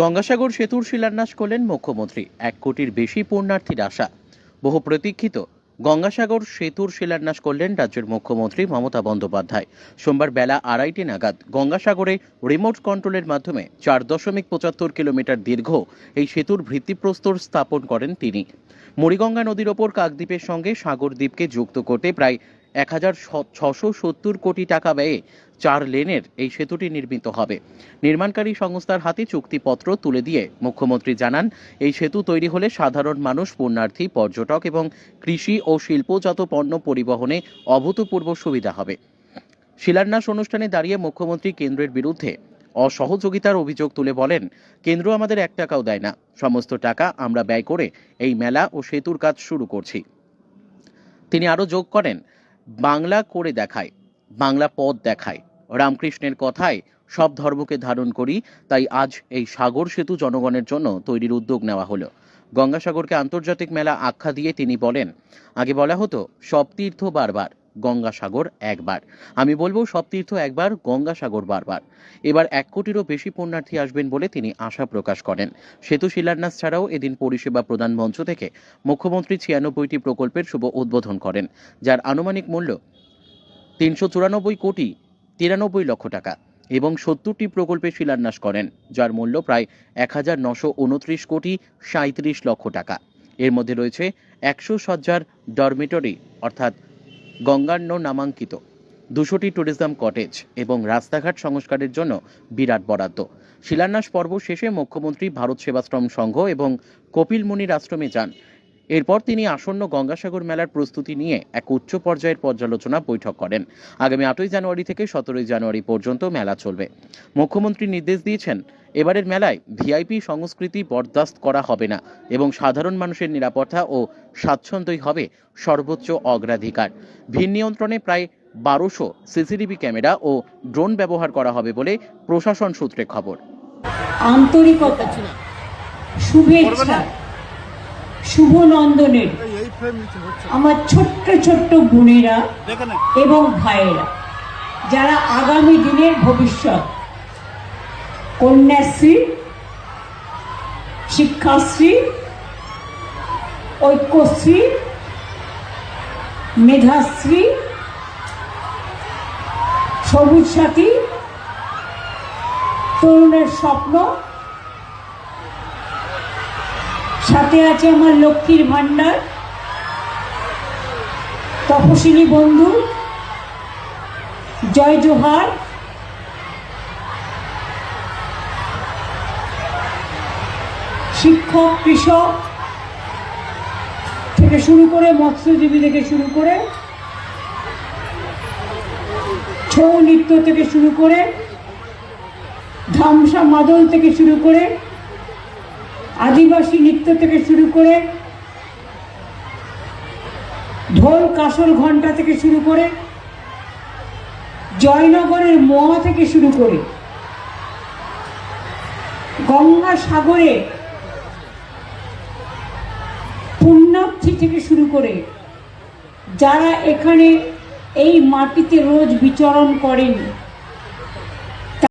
গঙ্গাসাগর সেতুর শিলান্যাস করলেন মুখ্যমন্ত্রী। এক কোটির বেশি পুণ্যার্থীর আশা। বহু প্রতীক্ষিত গঙ্গাসাগর সেতুর শিলান্যাস করলেন রাজ্যের মুখ্যমন্ত্রী মমতা বন্দ্যোপাধ্যায়। সোমবার বেলা আড়াইটে নাগাদ গঙ্গাসাগরে রিমোট কন্ট্রোলের মাধ্যমে চার দশমিক পঁচাত্তর কিলোমিটার দীর্ঘ এই সেতুর ভিত্তিপ্রস্তর স্থাপন করেন তিনি। মুড়িগঙ্গা নদীর ওপর কাকদ্বীপের সঙ্গে সাগর দ্বীপকে যুক্ত করতে প্রায় এক হাজার ছশো সত্তর কোটি টাকা ব্যয়ে চার লেনের এই সেতুটি নির্মিত হবে। নির্মাণকারী সংস্থার হাতে চুক্তিপত্র তুলে দিয়ে মুখ্যমন্ত্রী জানান, এই সেতু তৈরি হলে সাধারণ মানুষ, পুণ্যার্থী, পর্যটক এবং কৃষি ও শিল্পজাত পণ্য পরিবহনে অভূতপূর্ব সুবিধা হবে। শিলান্যাস অনুষ্ঠানে দাঁড়িয়ে মুখ্যমন্ত্রী কেন্দ্রের বিরুদ্ধে অসহযোগিতার অভিযোগ তুলে বলেন, কেন্দ্র আমাদের এক টাকাও দেয় না। সমস্ত টাকা আমরা ব্যয় করে এই মেলা ও সেতুর কাজ শুরু করছি। তিনি আরও যোগ করেন বাংলা করে দেখায়, বাংলা পথ দেখায়। রামকৃষ্ণের কথায় সব ধর্মকে ধারণ করি, তাই আজ এই সাগর সেতু জনগণের জন্য তৈরির উদ্যোগ নেওয়া হলো। গঙ্গাসাগরকে আন্তর্জাতিক মেলা আখ্যা দিয়ে তিনি বলেন, আগে বলা হতো, সব তীর্থ বারবার। গঙ্গাসাগর একবার। আমি বলব সব তীর্থ একবার, গঙ্গাসাগর বারবার। এবার এক কোটিরও বেশি পুণ্যার্থী আসবেন বলে তিনি আশা প্রকাশ করেন। সেতু শিলান্যাস ছাড়াও এদিন পরিষেবা প্রদান মঞ্চ থেকে মুখ্যমন্ত্রী ছিয়ানব্বইটি প্রকল্পের শুভ উদ্বোধন করেন, যার আনুমানিক মূল্য তিনশো চুরানব্বই কোটি তিরানব্বই লক্ষ টাকা এবং সত্তরটি প্রকল্পে শিলান্যাস করেন, যার মূল্য প্রায় এক হাজার নশো উনত্রিশ কোটি সাঁত্রিশ লক্ষ টাকা। এর মধ্যে রয়েছে একশো সজ্জার ডরমিটরি, অর্থাৎ গঙ্গান্য নামাঙ্কিত। দুশোটি ট্যুরিজম কটেজ এবং রাস্তাঘাট সংস্কারের জন্য বিরাট বরাদ্দ। শিলান্যাস পর্ব শেষে মুখ্যমন্ত্রী ভারত সেবাশ্রম সংঘ এবং কপিল মুনির আশ্রমে যান। এরপর তিনি আসন্ন গঙ্গাসাগর মেলার প্রস্তুতি নিয়ে এক উচ্চ পর্যায়ের পর্যালোচনা বৈঠক করেন। আগামী আটই জানুয়ারি থেকে সতেরোই জানুয়ারি পর্যন্ত মেলা চলবে। মুখ্যমন্ত্রী নির্দেশ দিয়েছেন, এবারের মেলায় ভিআইপি সংস্কৃতি বরদাস্ত করা হবে না এবং সাধারণ মানুষের নিরাপত্তা ও স্বাচ্ছন্দ্যই হবে সর্বোচ্চ অগ্রাধিকার। ভিন নিয়ন্ত্রণে প্রায় বারোশো সিসিটিভি ক্যামেরা ও ড্রোন ব্যবহার করা হবে বলে প্রশাসন সূত্রে খবর। আন্তরিকতা শুভেচ্ছা। শুভ নন্দনের এই এই ফ্রেম নিচে হচ্ছে। আমার ছোট্ট ছোট্ট বোনেরা এবং ভাইয়েরা যারা আগামী দিনের ভবিষ্যৎ কন্যাশ্রী শিক্ষাশ্রী ঐক্যশ্রী মেধাশ্রী সবুজ সাথী তরুণের স্বপ্ন সাথে আছে আমার লক্ষ্মীর ভাণ্ডার তপশিলি বন্ধু, জয় জোহার। শিক্ষক, কৃষক থেকে শুরু করে মৎস্যজীবী থেকে শুরু করে ছৌ নৃত্য থেকে শুরু করে ধামসা মাদল থেকে শুরু করে আদিবাসী নৃত্য থেকে শুরু করে ঢোল কাসর ঘণ্টা থেকে শুরু করে জয়নগরের মোয়া থেকে শুরু করে গঙ্গা সাগরে পুণ্যার্থী থেকে শুরু করে যারা এখানে এই মাটিতে রোজ বিচরণ করেন